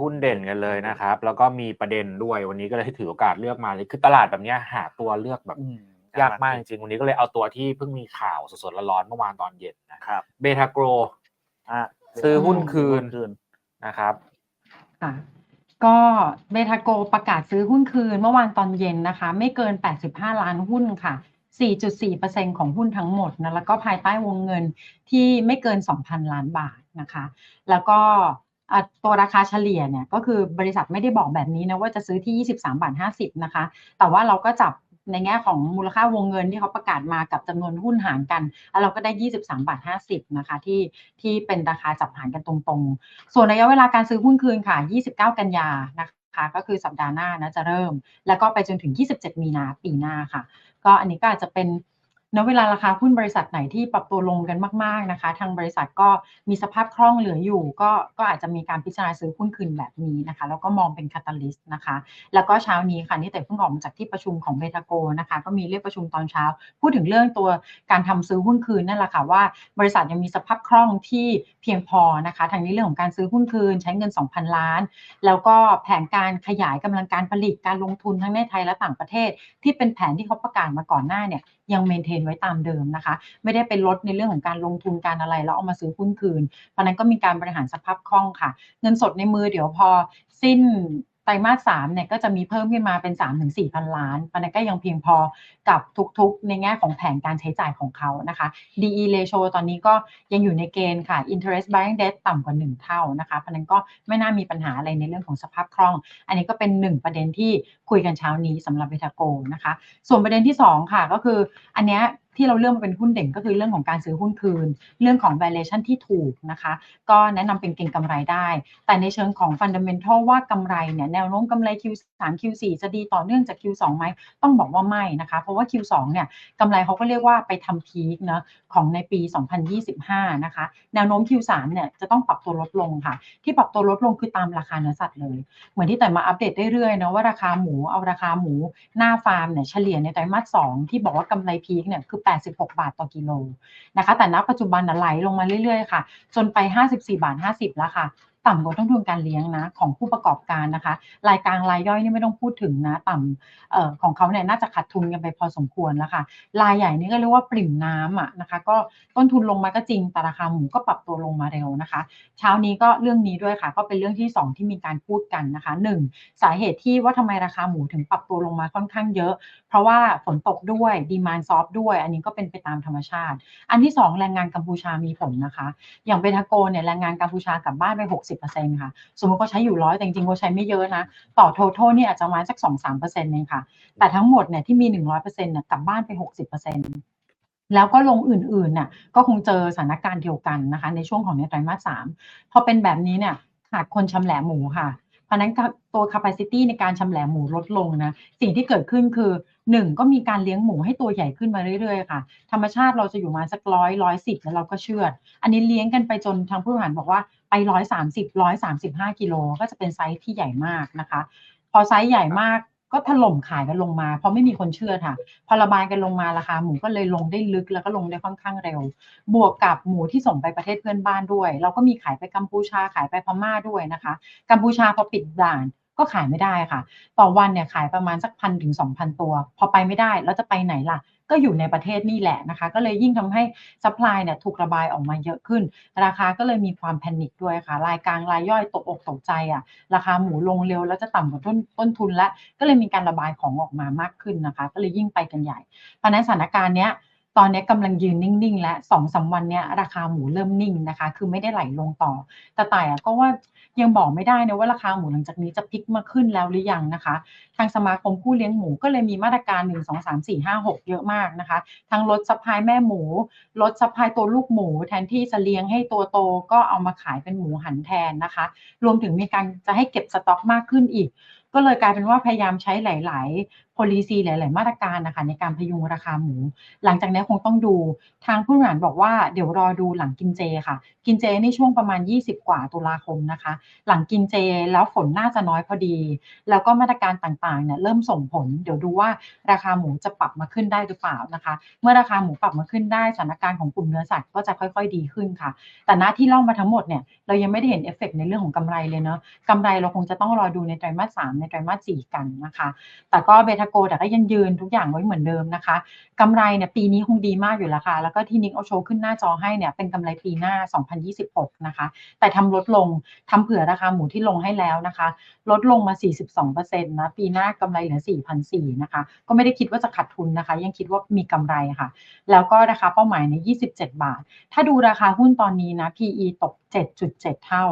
หุ้นเด่นกันเลยนะครับ แล้วก็มีประเด็นด้วยวันนี้ก็เลยถือโอกาสเลือกมาเลยคือตลาดแบบเนี้ยหาตัวเลือกแบบอืมยากมากจริงๆวันนี้ก็เลยเอาตัวที่เพิ่งมีข่าวสดๆร้อนๆเมื่อวานตอนเย็นนะครับเบทาโกรอะซื้อหุ้นคืนหุ้คืนนะครับค่ะก็เบทาโกประกาศซื้อหุ้นคืนเมื่อวานตอนเย็นนะคะ ไม่เกิน 85 ล้านหุ้นค่ะ 4.4%ของหุ้นทั้งหมดนะแล้วก็ภายใต้วงเงินที่ไม่เกิน 2,000 ล้านบาทนะคะ แล้วก็อะ ตัวราคาเฉลี่ยเนี่ยก็คือบริษัทไม่ได้บอกแบบนี้นะว่าจะซื้อที่ 23บาท50 นะคะ แต่ว่าเราก็จับในแง่ของมูลค่าวงเงินที่เขาประกาศมากับจำนวนหุ้นหารกัน แล้วเราก็ได้ 23บาท50 นะคะ ที่ที่เป็นราคาจับหารกันตรงๆ ส่วนระยะเวลาการซื้อหุ้นคืนค่ะ 29 กันยานะคะก็คือสัปดาห์หน้านะจะเริ่ม แล้วก็ไปจนถึง 27 มีนาปีหน้าค่ะ ก็อันนี้ก็อาจจะเป็น ณเวลาราคาหุ้นบริษัทไหนที่ปรับตัวลงกันมากๆนะคะ ทางบริษัทก็มีสภาพคล่องเหลืออยู่ ก็ก็อาจจะมีการพิจารณาซื้อหุ้นคืนแบบนี้นะคะ แล้วก็มองเป็นคาตาลิสต์นะคะ แล้วก็เช้านี้ค่ะนี่แต่เพิ่งออกมาจากที่ประชุมของเบทาโกนะคะ ก็มีเรียกประชุมตอนเช้า พูดถึงเรื่องตัวการทำซื้อหุ้นคืนนั่นแหละค่ะว่า บริษัทยังมีสภาพคล่องที่เพียงพอนะคะทางนี้เรื่องของการซื้อหุ้นคืน ใช้เงิน 2,000 ล้าน แล้วก็แผนการขยายกำลังการผลิตการลงทุนทั้งในไทยและต่างประเทศ ที่เป็นแผนที่เขาประกาศมาก่อนหน้าเนี่ย ยังเมนเทนไว้ตามเดิมนะคะ ไม่ได้เป็นลดในเรื่องของการลงทุนการอะไรแล้วเอามาซื้อหุ้นคืน เพราะฉะนั้นก็มีการบริหารสภาพคล่องค่ะ เงินสดในมือเดี๋ยวพอสิ้น ไตรมาสสามเนี่ยก็จะมีเพิ่มขึ้นมาเป็น3ถึง4พันล้านเพราะฉะนั้นก็ยังเพียงพอกับทุกๆ ในแง่ของแผนการใช้จ่ายของเขานะคะ DE ratio ตอนนี้ก็ยังอยู่ในเกณฑ์ค่ะ interest bearing debt ต่ำกว่า 1 เท่านะคะเพราะนั้นก็ไม่น่ามีปัญหาอะไรในเรื่องของสภาพคล่อง อันนี้ก็เป็น 1 ประเด็นที่คุยกันเช้านี้สำหรับเบทาโกนะคะ ส่วนประเด็นที่ 2 ค่ะก็คืออันเนี้ย ที่เราเลือกมาเป็นหุ้นเด่นก็คือเรื่องของการซื้อหุ้นคืน เรื่องของ valuation ที่ถูกนะคะ ก็แนะนำเป็นเก่งกำไรได้ แต่ในเชิงของ fundamental ว่ากำไรเนี่ยแนวโน้มกำไร Q3 Q4 จะดีต่อเนื่องจาก Q2 ไหมต้องบอกว่าไม่นะคะ เพราะว่า Q2 เนี่ยกำไรเขาก็เรียกว่าไปทำพีคเนะของในปี 2025 นะคะ แนวโน้ม Q3 เนี่ยจะต้องปรับตัวลดลงค่ะ ที่ปรับตัวลดลงคือตามราคาเนื้อสัตว์เลย เหมือนที่แต่มาอัปเดตเรื่อยๆนะว่าราคาหมูเอาราคาหมูหน้าฟาร์มเนี่ยเฉลี่ยในไตรมาส2ที่บอกว่ากำไรพีคเนี่ยคือ86 บาทต่อกิโลนะคะ แต่ณปัจจุบันนะไหลลงมาเรื่อยๆค่ะ จนไป 54 บาท 50 แล้วค่ะ ต่ำกว่าต้นทุนการเลี้ยงนะของผู้ประกอบการนะคะ รายกลางรายย่อยนี่ไม่ต้องพูดถึงนะต่ำออของเขาเนี่ยน่าจะขาดทุนกันไปพอสมควรแล้วค่ะ รายใหญ่นี่ก็เรียกว่าปริ่มน้ำอะนะคะ ก็ต้นทุนลงมาก็จริงแต่ราคาหมูก็ปรับตัวลงมาเร็วนะคะ เช้านี้ก็เรื่องนี้ด้วยค่ะ ก็เป็นเรื่องที่ 2 ที่มีการพูดกันนะคะ 1. สาเหตุที่ว่าทำไมราคาหมูถึงปรับตัวลงมาค่อนข้างเยอะ เพราะว่าฝนตกด้วยดีมานซอฟด้วย อันนี้ก็เป็นไปตามธรรมชาติ อันที่ 2 แรงงานกัมพูชามีผลนะคะ อย่างเบทาโกเนี่ยแรงงานกัมพูชากลับบ้านไป 60ค่ะ สมมติเขาใช้อยู่ร้อยแต่จริงๆเขาใช้ไม่เยอะนะ ต่อ total เนี่ยอาจจะมาสัก 2-3%เองค่ะ แต่ทั้งหมดเนี่ยที่มี 100%เนี่ยกลับบ้านไป 60%แล้วก็ลงอื่นๆน่ะก็คงเจอสถานการณ์เดียวกันนะคะ ในช่วงของในไตรมาสสามพอเป็นแบบนี้เนี่ยขาดคนชำแหละหมูค่ะ เพราะนั้นตัว capacity ในการชำแหละหมูลดลงนะ สิ่งที่เกิดขึ้นคือ 1 ก็มีการเลี้ยงหมูให้ตัวใหญ่ขึ้นมาเรื่อยๆค่ะ ธรรมชาติเราจะอยู่มาสักร้อยร้อยสิบแล้วเราก็เชื่อ อันนี้เลี้ยงกันไปจนทางผู้บริหารบอกว่าไปร้อยสามสิบร้อยสามสิบห้ากิโลก็จะเป็นไซส์ที่ใหญ่มากนะคะ พอไซส์ใหญ่มาก ก็ถล่มขายกันลงมาเพราะไม่มีคนเชื่อค่ะ พอระบายกันลงมาราคาหมูก็เลยลงได้ลึกแล้วก็ลงได้ค่อนข้างเร็ว บวกกับหมูที่ส่งไปประเทศเพื่อนบ้านด้วย เราก็มีขายไปกัมพูชาขายไปพม่าด้วยนะคะ กัมพูชาพอปิดด่าน ก็ขายไม่ได้ค่ะ ต่อวันเนี่ยขายประมาณสักพันถึงสองพันตัว พอไปไม่ได้แล้วจะไปไหนล่ะ ก็อยู่ในประเทศนี่แหละนะคะ ก็เลยยิ่งทำให้ซัพพลายเนี่ยถูกระบายออกมาเยอะขึ้น ราคาก็เลยมีความแพนิคด้วยค่ะ รายกลางรายย่อยตกอกตกใจอะ ราคาหมูลงเร็วแล้วจะต่ำกว่าต้นต้นทุนแล้วก็เลยมีการระบายของออกมามากขึ้นนะคะ ก็เลยยิ่งไปกันใหญ่เพราะนั้นสถานการณ์เนี้ย ตอนนี้กำลังยืนนิ่งๆ และสองสาวันเนี้ยราคาหมูเริ่มนิ่งนะคะ คือไม่ได้ไหลลงต่อ แต่แต่ายอะก็ว่ายังบอกไม่ได้นะว่าราคาหมูหลังจากนี้จะพลิกมาขึ้นแล้วหรือยังนะคะ ทางสมาคมผู้เลี้ยงหมูก็เลยมีมาตรการ 1 2 3 4 5 6 เยอะมากนะคะ ทั้งลดซัพพลายแม่หมู ลดซัพพลายตัวลูกหมู แทนที่จะเลี้ยงให้ตัวโตก็เอามาขายเป็นหมูหันแทนนะคะ รวมถึงมีการจะให้เก็บสต็อกมากขึ้นอีก ก็เลยกลายเป็นว่าพยายามใช้หลาย ๆ policy หลาย ๆ มาตรการนะคะในการพยุงราคาหมู หลังจากนี้คงต้องดูทางผู้บริหารบอกว่าเดี๋ยวรอดูหลังกินเจค่ะ กินเจในช่วงประมาณ 20 กว่าตุลาคมนะคะ หลังกินเจแล้วฝนน่าจะน้อยพอดี แล้วก็มาตรการต่าง ๆ เนี่ยเริ่มส่งผล เดี๋ยวดูว่าราคาหมูจะปรับมาขึ้นได้หรือเปล่านะคะ เมื่อราคาหมูปรับมาขึ้นได้สถานการณ์ของกลุ่มเนื้อสัตว์ก็จะค่อย ๆ ดีขึ้นค่ะ แต่หน้าที่เล่ามาทั้งหมดเนี่ยเรายังไม่ได้เห็นเอฟเฟกในเรื่องของกำไรเลยเนาะกำไรเราคงจะต้องรอดูในไตรมาสสามในไตรมาสสี่กันนะคะ แต่ก็เบทาโก แต่ก็ยังยืนทุกอย่างไว้เหมือนเดิมนะคะกำไรเนี่ยปีนี้คงดีมากอยู่แล้วค่ะ แล้วก็ที่นิกเอาโชว์ขึ้นหน้าจอให้เนี่ยเป็นกำไรปีหน้า 2026 นะคะ แต่ทำลดลงทำเผื่อราคาหมูที่ลงให้แล้วนะคะ ลดลงมา 42%นะปีหน้ากำไรเหลือ 4,400นะคะ ก็ไม่ได้คิดว่าจะขาดทุนนะคะ ยังคิดว่ามีกำไรค่ะ แล้วก็ราคาเป้าหมายใน 27 บาท ถ้าดูราคาหุ้นตอนนี้นะ PE ตก 7.7 เท่า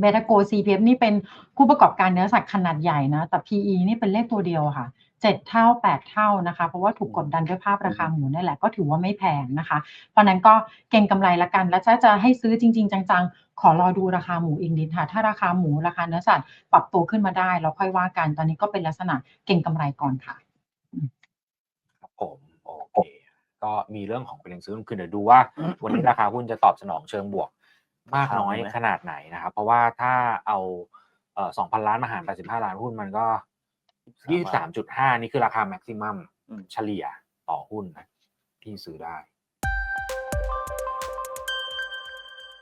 เบทาโก CPF นี่เป็นผู้ประกอบการเนื้อสัตว์ขนาดใหญ่นะ แต่ PE นี่เป็นเลขตัวเดียวค่ะ7เท่า8เท่านะคะ เพราะว่าถูกกดดันด้วยภาพราคาหมูนี่แหละก็ถือว่าไม่แพงนะคะ เพราะนั้นก็เก็งกำไรละกัน แล้วถ้าจะให้ซื้อจริง ๆ จัง ๆ ขอรอดูราคาหมูอีกนิดค่ะ ถ้าราคาหมูราคาเนื้อสัตว์ปรับตัวขึ้นมาได้ เราค่อยว่ากัน ตอนนี้ก็เป็นลักษณะเก็งกำไรก่อนค่ะครับผมโอเคก็มีเรื่องของประเด็นซื้อคือเดี๋ยวดูว่า วันนี้ราคาหุ้นจะตอบสนองเชิงบวก มากน้อยครับขนาดไหนนะครับ เพราะว่าถ้าเอาเอ่อสองพันล้านมาหารแปดสิบห้าล้านหุ้นมันก็ยี่สิบสามจุดห้านี่คือราคาแม็กซิมัมอืมเฉลี่ยต่อหุ้นนะที่ซื้อได้